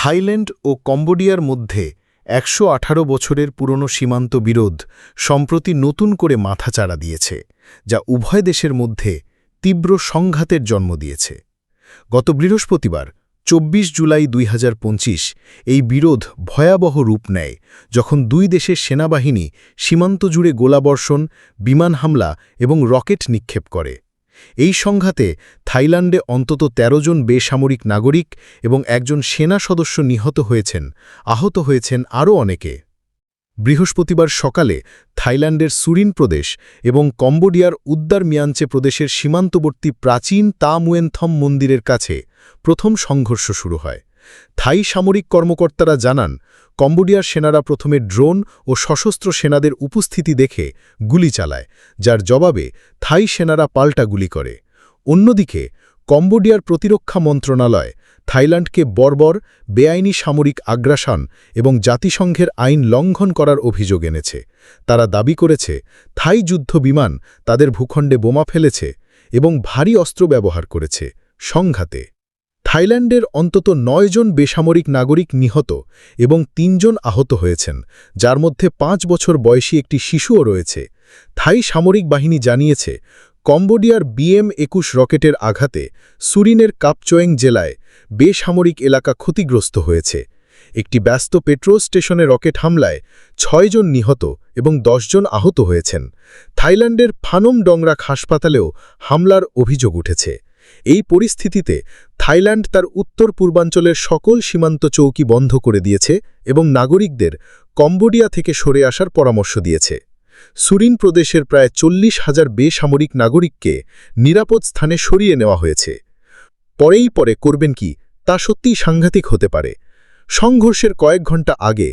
Thailand ও কম্বোডিয়ার মধ্যে একশো আঠারো বছরের পুরনো সীমান্ত বিরোধ সম্প্রতি নতুন করে মাথাচাড়া দিয়েছে, যা উভয় দেশের মধ্যে তীব্র সংঘাতের জন্ম দিয়েছে। গত বৃহস্পতিবার ২৪ জুলাই দুই হাজার পঁচিশ, এই বিরোধ ভয়াবহ রূপ নেয় যখন দুই দেশের সেনাবাহিনী সীমান্ত জুড়ে গোলাবর্ষণ, বিমান হামলা এবং রকেট নিক্ষেপ করে। এই সংঘাতে থাইল্যান্ডে অন্তত ১৩ জন বেসামরিক নাগরিক এবং একজন সেনা সদস্য নিহত হয়েছেন, আহত হয়েছেন আরও অনেকে। বৃহস্পতিবার সকালে থাইল্যান্ডের সুরিন প্রদেশ এবং কম্বোডিয়ার উদ্দার মিয়াঞ্চে প্রদেশের সীমান্তবর্তী প্রাচীন তামুয়েনথম মন্দিরের কাছে প্রথম সংঘর্ষ শুরু হয়। থাই সামরিক কর্মকর্তারা জানান, কম্বোডিয়ার সেনারা প্রথমে ড্রোন ও সশস্ত্র সেনাদের উপস্থিতি দেখে গুলি চালায়, যার জবাবে থাই সেনারা পাল্টা গুলি করে। অন্যদিকে, কম্বোডিয়ার প্রতিরক্ষা মন্ত্রণালয় থাইল্যান্ডকে বর্বর, বেআইনি সামরিক আগ্রাসন এবং জাতিসংঘের আইন লঙ্ঘন করার অভিযোগ এনেছে। তারা দাবি করেছে থাই যুদ্ধ বিমান তাদের ভূখণ্ডে বোমা ফেলেছে এবং ভারী অস্ত্র ব্যবহার করেছে। সংঘাতে থাইল্যান্ডের অন্তত নয়জন বেসামরিক নাগরিক নিহত এবং তিনজন আহত হয়েছেন, যার মধ্যে পাঁচ বছর বয়সী একটি শিশুও রয়েছে। থাই সামরিক বাহিনী জানিয়েছে, কম্বোডিয়ার বিএম একুশ রকেটের আঘাতে সুরিনের কাপচোয়েং জেলায় বেসামরিক এলাকা ক্ষতিগ্রস্ত হয়েছে। একটি ব্যস্ত পেট্রোল স্টেশনে রকেট হামলায় ছয়জন নিহত এবং জন আহত হয়েছেন। থাইল্যান্ডের ফানম ডংরাক হাসপাতালেও হামলার অভিযোগ উঠেছে। এই পরিস্থিতিতে থাইল্যান্ড তার উত্তর পূর্বাঞ্চলের সকল সীমান্ত চৌকি বন্ধ করে দিয়েছে এবং নাগরিকদের কম্বোডিয়া থেকে সরে আসার পরামর্শ দিয়েছে। সুরিন প্রদেশের প্রায় চল্লিশ হাজার বেসামরিক নাগরিককে নিরাপদ স্থানে সরিয়ে নেওয়া হয়েছে। পরেই পরে করবেন কি, তা সত্যিই সাংঘাতিক হতে পারে। সংঘর্ষের কয়েক ঘণ্টা আগে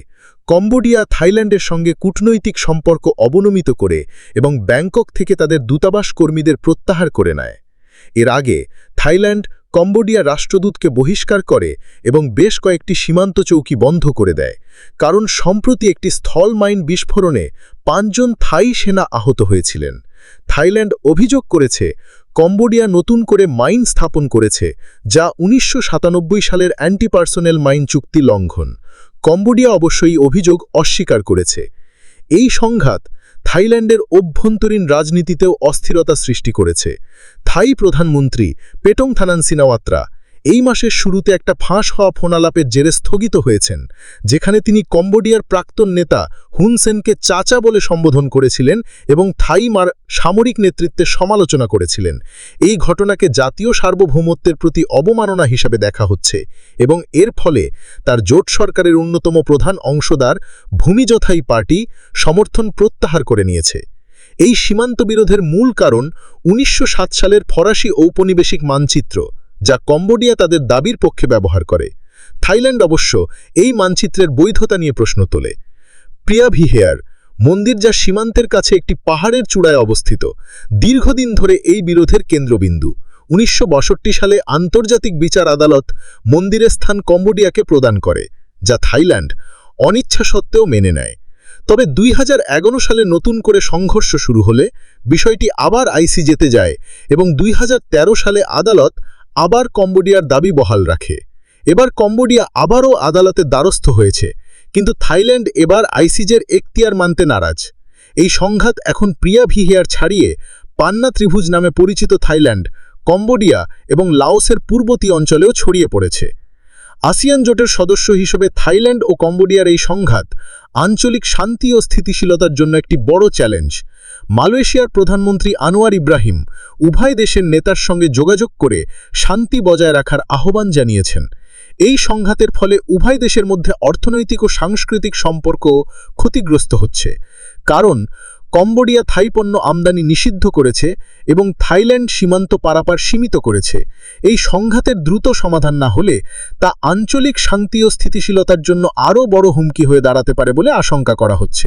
কম্বোডিয়া থাইল্যান্ডের সঙ্গে কূটনৈতিক সম্পর্ক অবনমিত করে এবং ব্যাংকক থেকে তাদের দূতাবাস কর্মীদের প্রত্যাহার করে নেয়। এর আগে থাইল্যান্ড, কম্বোডিয়া রাষ্ট্রদূতকে বহিষ্কার করে এবং বেশ কয়েকটি সীমান্ত চৌকি বন্ধ করে দেয়, কারণ সম্প্রতি একটি স্থল মাইন বিস্ফোরণে পাঁচজন থাই সেনা আহত হয়েছিলেন। থাইল্যান্ড অভিযোগ করেছে, কম্বোডিয়া নতুন করে মাইন স্থাপন করেছে, যা উনিশশো সাতানব্বই সালের অ্যান্টি পার্সোনেল মাইন চুক্তি লঙ্ঘন। কম্বোডিয়া অবশ্যই অভিযোগ অস্বীকার করেছে। এই সংঘাত থাইল্যান্ডের অভ্যন্তরীণ রাজনীতিতেও অস্থিরতা সৃষ্টি করেছে। থাই প্রধানমন্ত্রী পেটং থানান সিনাওয়াত্রা এই মাসের শুরুতে একটা ফাঁস হওয়া ফোনালাপের জেরে স্থগিত হয়েছেন, যেখানে তিনি কম্বোডিয়ার প্রাক্তন নেতা হুনসেনকে চাচা বলে সম্বোধন করেছিলেন এবং থাই মার সামরিক নেতৃত্বের সমালোচনা করেছিলেন। এই ঘটনাকে জাতীয় সার্বভৌমত্বের প্রতি অবমাননা হিসাবে দেখা হচ্ছে এবং এর ফলে তার জোট সরকারের অন্যতম প্রধান অংশদার ভূমিযথাই পার্টি সমর্থন প্রত্যাহার করে নিয়েছে। এই সীমান্ত বিরোধের মূল কারণ উনিশশো সাত সালের ফরাসি ঔপনিবেশিক মানচিত্র যা কম্বোডিয়া তাদের দাবির পক্ষে ব্যবহার করে। থাইল্যান্ড অবশ্য এই মানচিত্রের বৈধতা নিয়ে প্রশ্ন তোলে। প্রিয়া ভিহেয়ার মন্দির যা সীমান্তের কাছে একটি পাহাড়ের চূড়ায় অবস্থিত, দীর্ঘদিন ধরে এই বিরোধের কেন্দ্রবিন্দু। উনিশশো সালে আন্তর্জাতিক বিচার আদালত মন্দিরের স্থান কম্বোডিয়াকে প্রদান করে, যা থাইল্যান্ড অনিচ্ছা সত্ত্বেও মেনে নেয়। তবে দুই হাজার এগারো সালে নতুন করে সংঘর্ষ শুরু হলে বিষয়টি আবার আইসি যেতে যায় এবং দুই হাজার তেরো সালে আদালত আবার কম্বোডিয়ার দাবি বহাল রাখে। এবার কম্বোডিয়া আবারও আদালতে দ্বারস্থ হয়েছে। কিন্তু থাইল্যান্ড এবার আইসিজের এখতিয়ার মানতে নারাজ। এই সংঘাত এখন প্রিয়া ভিহেয়ার ছাড়িয়ে পান্না ত্রিভুজ নামে পরিচিত থাইল্যান্ড, কম্বোডিয়া এবং লাওসের পূর্বতী অঞ্চলেও ছড়িয়ে পড়েছে। আসিয়ান জোটের সদস্য হিসেবে থাইল্যান্ড ও কম্বোডিয়ার এই সংঘাত আঞ্চলিক শান্তি ও স্থিতিশীলতার জন্য একটি বড় চ্যালেঞ্জ। মালয়েশিয়ার প্রধানমন্ত্রী আনোয়ার ইব্রাহিম উভয় দেশের নেতার সঙ্গে যোগাযোগ করে শান্তি বজায় রাখার আহ্বান জানিয়েছেন। এই সংঘাতের ফলে উভয় দেশের মধ্যে অর্থনৈতিক ও সাংস্কৃতিক সম্পর্ক ক্ষতিগ্রস্ত হচ্ছে। কারণ কম্বোডিয়া থাই পণ্য আমদানি নিষিদ্ধ করেছে এবং থাইল্যান্ড সীমান্ত পারাপার সীমিত করেছে। এই সংঘাতের দ্রুত সমাধান না হলে তা আঞ্চলিক শান্তি ও স্থিতিশীলতার জন্য আরও বড় হুমকি হয়ে দাঁড়াতে পারে বলে আশঙ্কা করা হচ্ছে।